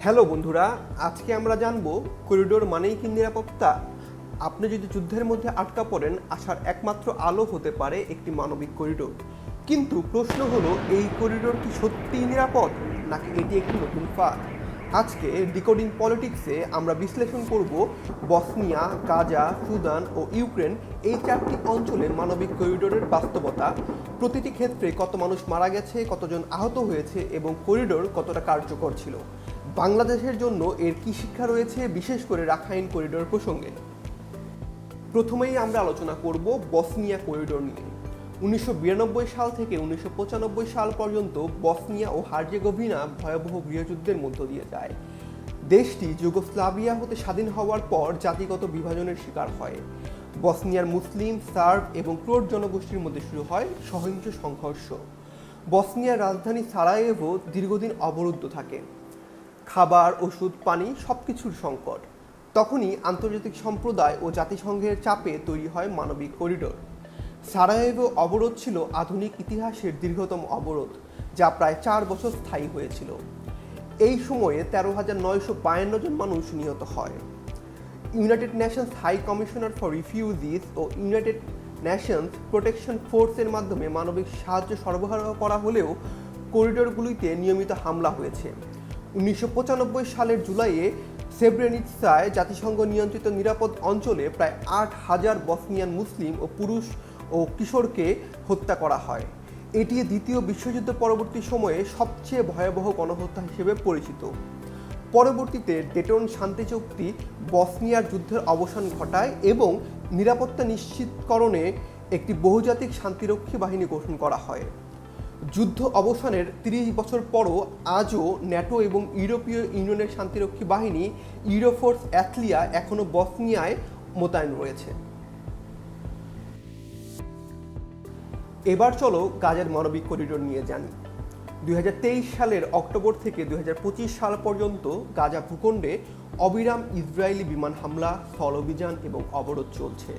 Hello বন্ধুরা, আজকে আমরা জানব করিডোর মানেই কি নিরাপত্তা। আপনি যদি যুদ্ধের মধ্যে আটকা পড়েন আসার একমাত্র আলো হতে পারে একটি মানবিক করিডোর। কিন্তু প্রশ্ন হলো, এই করিডোর কি সত্যিই নিরাপদ, নাকি এটি একটি নতুন ফাঁদ? আজকে ডিকোডিং পলিটিক্সে আমরা বিশ্লেষণ করব বসনিয়া, গাজা, সুদান ও ইউক্রেন এই চারটি অঞ্চলে মানবিক করিডোরের বাস্তবতা। প্রতিটি ক্ষেত্রে কত মানুষ মারা গেছে, কতজন আহত হয়েছে এবং করিডোর কতটা কার্যকর ছিল? বাংলাদেশের জন্য এর কি শিক্ষা রয়েছে, বিশেষ করে রাখাইন করিডোর প্রসঙ্গে? প্রথমেই আমরা আলোচনা করব বসনিয়া করিডোর নিয়ে। উনিশশো বিরানব্বই সাল থেকে উনিশশো পঁচানব্বই সাল পর্যন্ত বসনিয়া ও হার্জেগোভিনা ভয়াবহ গৃহযুদ্ধের মধ্য দিয়ে যায়। দেশটি যুগোস্লাভিয়া হতে স্বাধীন হওয়ার পর জাতিগত বিভাজনের শিকার হয়। বসনিয়ার মুসলিম, সার্ব এবং ক্রোট জনগোষ্ঠীর মধ্যে শুরু হয় সহিংস সংঘর্ষ। বসনিয়ার রাজধানী সারায়েভো দীর্ঘদিন অবরুদ্ধ থাকে। খাবার, ওষুধ, পানি সব কিছুর সংকট। তখনই আন্তর্জাতিক সম্প্রদায় ও জাতিসংঘের চাপে তৈরি হয় মানবিক করিডোর। সারায়েভো অবরোধ ছিল আধুনিক ইতিহাসের দীর্ঘতম অবরোধ, যা প্রায় চার বছর স্থায়ী হয়েছিল। এই সময়ে তেরো হাজার নয়শো বায়ান্ন জন মানুষ নিহত হয়। United Nations High Commissioner for Refugees O United Nations Protection ফোর্সের মাধ্যমে মানবিক সাহায্য সরবরাহ করা হলেও করিডোরগুলিতে নিয়মিত হামলা হয়েছে। উনিশশো পঁচানব্বই সালের জুলাইয়ে সেব্রেনিৎসায় জাতিসংঘ নিয়ন্ত্রিত নিরাপদ অঞ্চলে প্রায় আট হাজার বসনিয়ান মুসলিম ও পুরুষ ও কিশোরকে হত্যা করা হয়। এটি দ্বিতীয় বিশ্বযুদ্ধ পরবর্তী সময়ে সবচেয়ে ভয়াবহ গণহত্যা হিসেবে পরিচিত। পরবর্তীতে ডেটন শান্তি চুক্তি বসনিয়ার যুদ্ধের অবসান ঘটায় এবং নিরাপত্তা নিশ্চিতকরণে একটি বহুজাতিক শান্তিরক্ষী বাহিনী গঠন করা হয়। যুদ্ধ অবসানের তিরিশ বছর পরও আজও ন্যাটো এবং ইউরোপীয় ইউনিয়নের শান্তিরক্ষী বাহিনী ইউরোফোর্স অ্যাথলিয়া এখনও বসনিয়ায় মোতায়েন রয়েছে। এবার চলো গাজার মানবিক করিডোর নিয়ে জানি। দুই হাজার তেইশ সালের অক্টোবর থেকে দুই হাজার পঁচিশ সাল পর্যন্ত গাজা ভূখণ্ডে অবিরাম ইসরায়েলি বিমান হামলা, স্থল অভিযান এবং অবরোধ চলছে।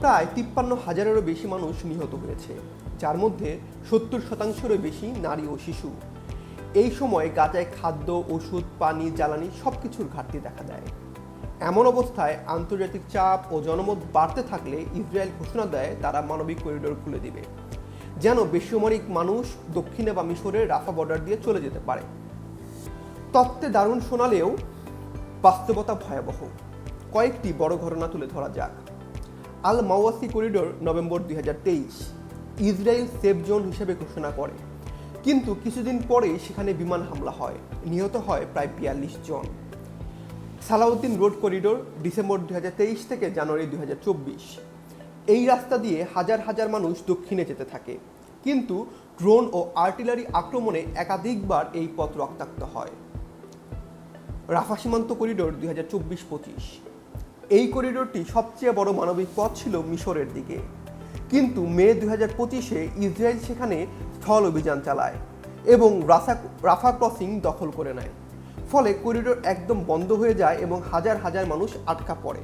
প্রায় তিপ্পান্ন হাজারেরও বেশি মানুষ নিহত হয়েছে, যার মধ্যে সত্তর শতাংশেরও বেশি নারী ও শিশু। এই সময় গাজায় খাদ্য, ওষুধ, পানি, জ্বালানি সব কিছুর ঘাটতি দেখা দেয়। এমন অবস্থায় আন্তর্জাতিক চাপ ও জনমত বাড়তে থাকলে ইসরায়েল ঘোষণা দেয় তারা মানবিক করিডোর খুলে দিবে, যেন বেসামরিক মানুষ দক্ষিণে বা মিশরের রাফা বর্ডার দিয়ে চলে যেতে পারে। তত্ত্বে দারুণ শোনালেও বাস্তবতা ভয়াবহ। কয়েকটি বড় ঘটনা তুলে ধরা যাক। আল মাওয়াসি করিডোর নভেম্বর দুই ইসরায়েল সেফ জোন হিসেবে ঘোষণা করে। কিন্তু কিছুদিন পরেই সেখানে বিমান হামলা হয়। নিহত হয় প্রায় বিয়াল্লিশ জন। সালাউদ্দিন রোড করিডোর, ডিসেম্বর দুই থেকে জানুয়ারি দুই হাজার চব্বিশ। এই রাস্তা দিয়ে হাজার হাজার মানুষ দক্ষিণে যেতে থাকে। কিন্তু ড্রোন ও আর্টিলারি আক্রমণে একাধিকবার এই পথ রক্তাক্ত হয়। রাফা সীমান্ত করিডোর দুই হাজার চব্বিশ পঁচিশ। এই করিডোরটি সবচেয়ে বড় মানবিক পথ ছিল মিশরের দিকে। কিন্তু মে দু হাজার পঁচিশে ইসরায়েল সেখানে স্থল অভিযান চালায় এবং রাফা রাফা ক্রসিং দখল করে নেয়। ফলে করিডোর একদম বন্ধ হয়ে যায় এবং হাজার হাজার মানুষ আটকা পড়ে।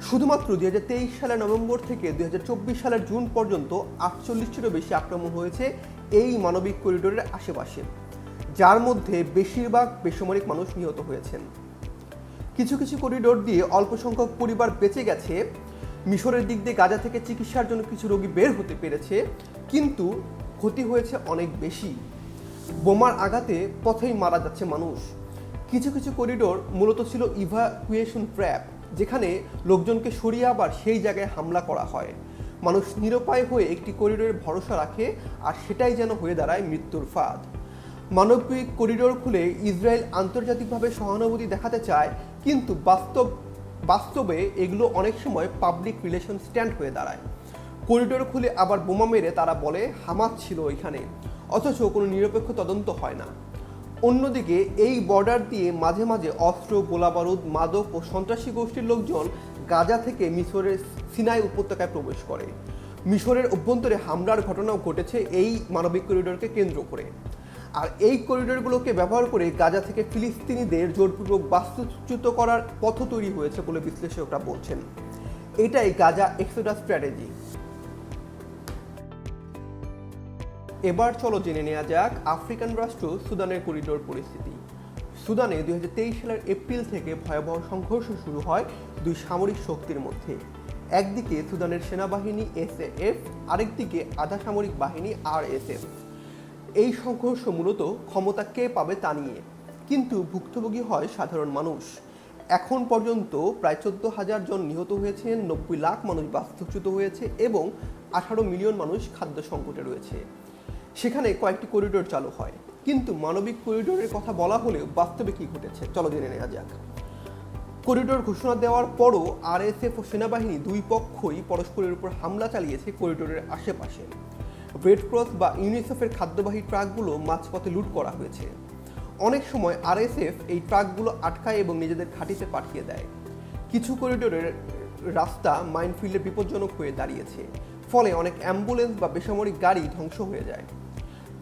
শুধুমাত্র হাজার তেইশ সালের নভেম্বর থেকে দুই হাজার চব্বিশ সালের জুন পর্যন্ত আটচল্লিশটিরও বেশি আক্রমণ হয়েছে এই মানবিক করিডোরের আশেপাশে, যার মধ্যে বেশিরভাগ বেসামরিক মানুষ নিহত হয়েছেন। কিছু কিছু করিডোর দিয়ে অল্প সংখ্যক পরিবার বেঁচে গেছে। মিশরের দিক দিয়ে গাজা থেকে চিকিৎসার জন্য কিছু রোগী বের হতে পেরেছে, কিন্তু ক্ষতি হয়েছে অনেক বেশি। বোমার আঘাতে পথেই মারা যাচ্ছে মানুষ। কিছু কিছু করিডোর মূলত ছিল ইভাকুয়েশন ট্র্যাপ যেখানে লোকজনকে সরিয়ে আবার সেই জায়গায় হামলা করা হয়। মানুষ নিরুপায় হয়ে একটি করিডোরের ভরসা রাখে, আর সেটাই যেন হয়ে দাঁড়ায় মৃত্যুর ফাঁদ। মানবিক করিডোর খুলে ইসরায়েল আন্তর্জাতিকভাবে সহানুভূতি দেখাতে চায় কিন্তু বাস্তব, বাস্তবে এগুলো অনেক সময় পাবলিক রিলেশন স্ট্যান্ড হয়ে দাঁড়ায়। করিডোর খুলে আবার বোমা মেরে তারা বলে, হামাদ ছিল ওইখানে। অথচ কোনো নিরপেক্ষ তদন্ত হয় না। অন্যদিকে, এই বর্ডার দিয়ে মাঝে মাঝে অস্ত্র, গোলাবারুদ, মাদক ও সন্ত্রাসী গোষ্ঠীর লোকজন গাজা থেকে মিশরের সিনাই উপত্যকায় প্রবেশ করে। মিশরের অভ্যন্তরে হামলার ঘটনাও ঘটেছে এই মানবিক করিডোরকে কেন্দ্র করে। আর এই করিডোরগুলোকে ব্যবহার করে গাজা থেকে ফিলিস্তিনিদের জোরপূর্বক বাস্তুচ্যুত করার পথ তৈরি হয়েছে বলে বিশ্লেষকরা বলছেন। এটাই গাজা এক্সোডা স্ট্র্যাটেজি। এবার চলো জেনে নেওয়া যাক আফ্রিকান রাষ্ট্র সুদানের করিডোর পরিস্থিতি। সুদানে দুই তেইশ সালের এপ্রিল থেকে ভয়াবহ সংঘর্ষ শুরু হয় দুই সামরিক শক্তির মধ্যে। একদিকে সুদানের সেনাবাহিনী এসএএফ, আরেকদিকে আধা সামরিক বাহিনী আরএসএফ। এই সংঘর্ষ মূলত ক্ষমতা কে পাবে তা নিয়ে। কিন্তু ভুক্তভোগী হয় সাধারণ মানুষ। এখন পর্যন্ত প্রায় চোদ্দ হাজার জন নিহত হয়েছেন, নব্বই লাখ মানুষ বাস্তুচ্যুত হয়েছে এবং আঠারো মিলিয়ন মানুষ খাদ্য সংকটে রয়েছে। সেখানে কয়েকটি করিডোর চালু হয়। কিন্তু মানবিক করিডোরের কথা বলা হলেও বাস্তবে কি ঘটেছে, চলো জেনে নেওয়া যাক। করিডোর ঘোষণা দেওয়ার পরও আরএসএফ ও সেনাবাহিনী দুই পক্ষই পরস্পরের উপর হামলা চালিয়েছে করিডোরের আশেপাশে। রেড ক্রস বা ইউনিসেফের খাদ্যবাহী ট্রাকগুলো মাঝপথে লুট করা হয়েছে। অনেক সময় আরএসএফ এই ট্রাকগুলো আটকায় এবং নিজেদের ঘাঁটিতে পাঠিয়ে দেয়। কিছু করিডোরের রাস্তা মাইনফিল্ডে বিপজ্জনক হয়ে দাঁড়িয়েছে, ফলে অনেক অ্যাম্বুলেন্স বা বেসামরিক গাড়ি ধ্বংস হয়ে যায়।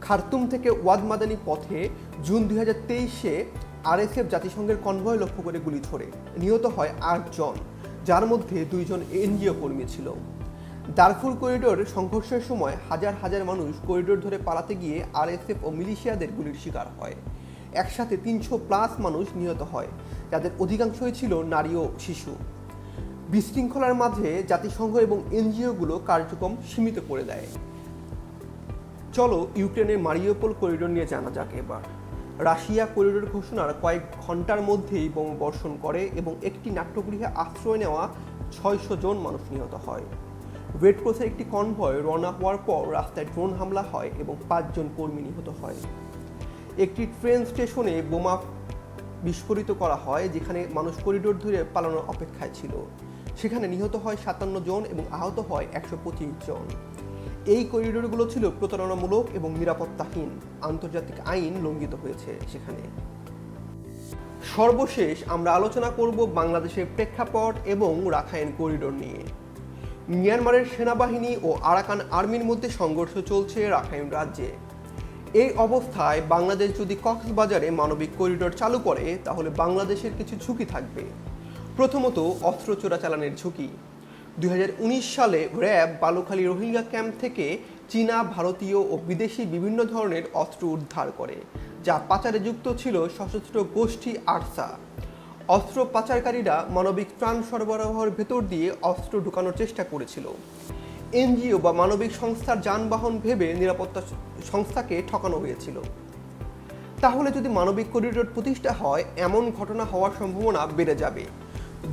খার্তুম থেকে ওয়াদ মাদানি পথে জুন দুই হাজার তেইশে আরএসএফ জাতিসংঘের কনভয় লক্ষ্য করে গুলি ছোড়ে নিহত হয় আটজন, যার মধ্যে দুইজন এনজিও কর্মী ছিল। দারফুর করিডোর সংঘর্ষের সময় হাজার হাজার মানুষ করিডোর ধরে পালাতে গিয়ে আরএসএফ ও মিলিশিয়াদের গুলির শিকার হয়। একসাথে তিনশো প্লাস মানুষ নিহত হয়, যাদের অধিকাংশই ছিল নারী ও শিশু। বিশৃঙ্খলার মাঝে জাতিসংঘ এবং এনজিওগুলো কার্যক্রম সীমিত করে দেয়। চলো ইউক্রেনের মারিওপোল করিডোর নিয়ে জানা যাক এবার। রাশিয়া করিডোর ঘোষণার কয়েক ঘণ্টার মধ্যেই বোমা বর্ষণ করে এবং একটি নাট্যগৃহে আশ্রয় নেওয়া ছয়শো জন মানুষ নিহত হয়। রেড ক্রসের একটি কনভয় রওনা হওয়ার পর রাস্তায় ড্রোন হামলা হয় এবং পাঁচজন কর্মী নিহত হয়। একটি ট্রেন স্টেশনে বোমা বিস্ফোরিত করা হয়, যেখানে মানুষ করিডোর ধরে পালানোর অপেক্ষায় ছিল। সেখানে নিহত হয় সাতান্ন জন এবং আহত হয় একশো পঁচিশ জন। এই করিডোরগুলো ছিল প্রতারণামূলক এবং নিরাপত্তাহীন। আন্তর্জাতিক আইন লঙ্ঘিত হয়েছে সেখানে। সর্বশেষ আমরা আলোচনা করব বাংলাদেশের প্রেক্ষাপট এবং রাখাইন করিডোর নিয়ে। মিয়ানমারের সেনাবাহিনী ও আরাকান আর্মির মধ্যে সংঘর্ষ চলছে রাখাইন রাজ্যে। এই অবস্থায় বাংলাদেশ যদি কক্সবাজারে মানবিক করিডোর চালু করে, তাহলে বাংলাদেশের কিছু ঝুঁকি থাকবে। প্রথমত, অস্ত্র চোরাচালানের ঝুঁকি। দুই হাজার উনিশ সালে র্যাব বালুখালী রোহিঙ্গা ক্যাম্প থেকে চীনা, ভারতীয় ও বিদেশি বিভিন্ন ধরনের অস্ত্র উদ্ধার করে, যা পাচারে যুক্ত ছিল সশস্ত্র গোষ্ঠী আরসা। অস্ত্র পাচারকারীরা মানবিক ত্রাণ সরবরাহের ভেতর দিয়ে অস্ত্র ঢুকানোর চেষ্টা করেছিল। এনজিও বা মানবিক সংস্থার যানবাহন ভেবে নিরাপত্তা সংস্থাকে ঠকানো হয়েছিল। তাহলে যদি মানবিক করিডোর প্রতিষ্ঠা হয়, এমন ঘটনা হওয়ার সম্ভাবনা বেড়ে যাবে।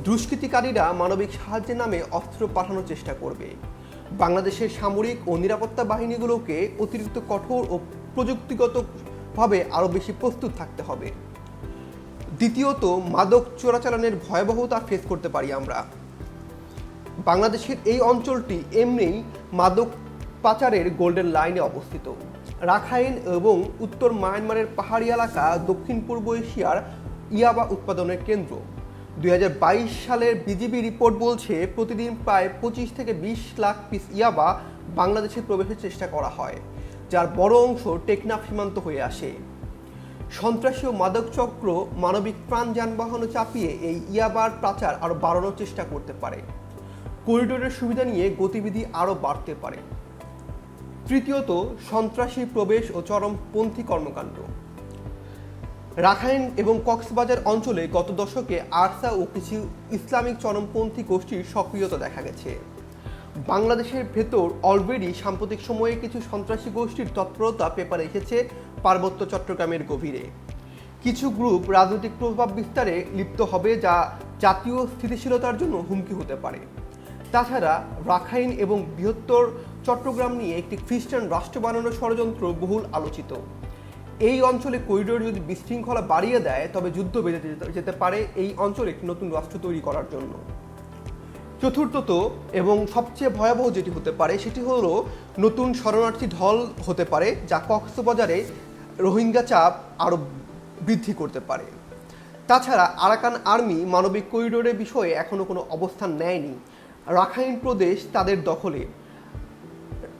দুষ্কৃতিকারীরা মানবিক সাহায্যের নামে অস্ত্র পাঠানোর চেষ্টা করবে। বাংলাদেশের সামরিক ও নিরাপত্তা বাহিনীগুলোকে অতিরিক্ত কঠোর ও প্রযুক্তিগতভাবে আরও বেশি প্রস্তুত থাকতে হবে। দ্বিতীয়ত মাদক চোরাচালানের ভয়াবহতা ফেস করতে পারি আমরা। বাংলাদেশের এই অঞ্চলটি এমনিই মাদক পাচারের গোল্ডেন লাইনে অবস্থিত। রাখাইন এবং উত্তর মায়ানমারের পাহাড়ি এলাকা দক্ষিণ পূর্ব এশিয়ার ইয়াবা উৎপাদনের কেন্দ্র। দুই হাজার বাইশ সালের বিজিবি রিপোর্ট বলছে, প্রতিদিন প্রায় পঁচিশ থেকে বিশ লাখ পিস ইয়াবা বাংলাদেশে প্রবেশের চেষ্টা করা হয়, যার বড় অংশ টেকনাফ সীমান্ত হয়ে আসে। সন্ত্রাসী ও মাদক চক্র মানবিক প্রাণ যানবাহনে চাপিয়ে এই ইয়াবার পাচার আরও বাড়ানোর চেষ্টা করতে পারে। করিডোরের সুবিধা নিয়ে গতিবিধি আরও বাড়তে পারে। তৃতীয়ত, সন্ত্রাসী প্রবেশ ও চরমপন্থী কর্মকাণ্ড। রাখাইন এবং কক্সবাজার অঞ্চলে গত দশকে আরসা ও কিছু ইসলামিক চরমপন্থী গোষ্ঠীর সক্রিয়তা দেখা গেছে। বাংলাদেশের ভেতর অলরেডি সাম্প্রতিক সময়ে কিছু সন্ত্রাসী গোষ্ঠীর তৎপরতা পেপারে এসেছে পার্বত্য চট্টগ্রামের গভীরে। কিছু গ্রুপ রাজনৈতিক প্রভাব বিস্তারে লিপ্ত হবে যা জাতীয় স্থিতিশীলতার জন্য হুমকি হতে পারে। তাছাড়া রাখাইন এবং বৃহত্তর চট্টগ্রাম নিয়ে একটি খ্রিস্টান রাষ্ট্র বানানোর ষড়যন্ত্র বহুল আলোচিত। এই অঞ্চলে করিডোর যদি বিশৃঙ্খলা বাড়িয়ে দেয়, তবে যুদ্ধ বেঁধে যেতে- পারে এই অঞ্চলে একটি নতুন রাষ্ট্র তৈরি করার জন্য। চতুর্থত এবং সবচেয়ে ভয়াবহ যেটি হতে পারে, সেটি হলো নতুন শরণার্থী ঢল হতে পারে, যা কক্সবাজারে রোহিঙ্গা চাপ আরও বৃদ্ধি করতে পারে। তাছাড়া আরাকান আর্মি মানবিক করিডোরের বিষয়ে এখনও কোনো অবস্থান নেয়নি। রাখাইন প্রদেশ তাদের দখলে।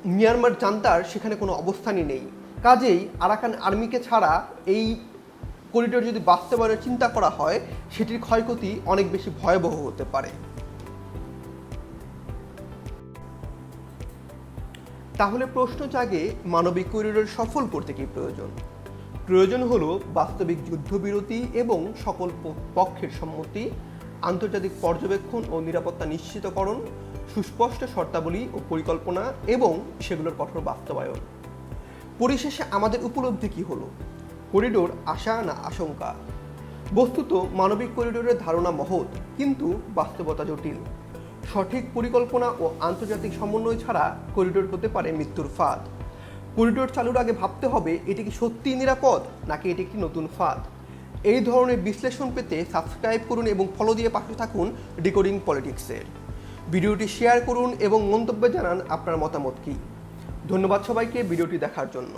মিয়ানমার জান্তার সেখানে কোনো অবস্থানই নেই। কাজেই আরাকান আর্মিকে ছাড়া এই করিডোর যদি বাস্তবায়নের চিন্তা করা হয়, সেটির ক্ষয়ক্ষতি অনেক বেশি ভয়াবহ হতে পারে। তাহলে প্রশ্ন জাগে, মানবিক করিডোর সফল করতে কি প্রয়োজন? প্রয়োজন হলো বাস্তবিক যুদ্ধবিরতি এবং সকল পক্ষের সম্মতি, আন্তর্জাতিক পর্যবেক্ষণ ও নিরাপত্তা নিশ্চিতকরণ, সুস্পষ্ট শর্তাবলী ও পরিকল্পনা এবং সেগুলোর কঠোর বাস্তবায়ন। পরিশেষে আমাদের উপলব্ধি কি হলো? করিডোর আশা না আশঙ্কা? বস্তুত মানবিক করিডোরের ধারণা মহৎ, কিন্তু বাস্তবতা জটিল। সঠিক পরিকল্পনা ও আন্তর্জাতিক সমন্বয় ছাড়া করিডোর হতে পারে মৃত্যুর ফাঁদ। করিডোর চালুর আগে ভাবতে হবে, এটি কি সত্যিই নিরাপদ, নাকি এটি একটি নতুন ফাঁদ? এই ধরনের বিশ্লেষণ পেতে সাবস্ক্রাইব করুন এবং ফলো দিয়ে পাশে থাকুন ডিকোডিং পলিটিক্সের। ভিডিওটি শেয়ার করুন এবং মন্তব্যে জানান আপনার মতামত কী। ধন্যবাদ সবাইকে, ভিডিওটি দেখার জন্য।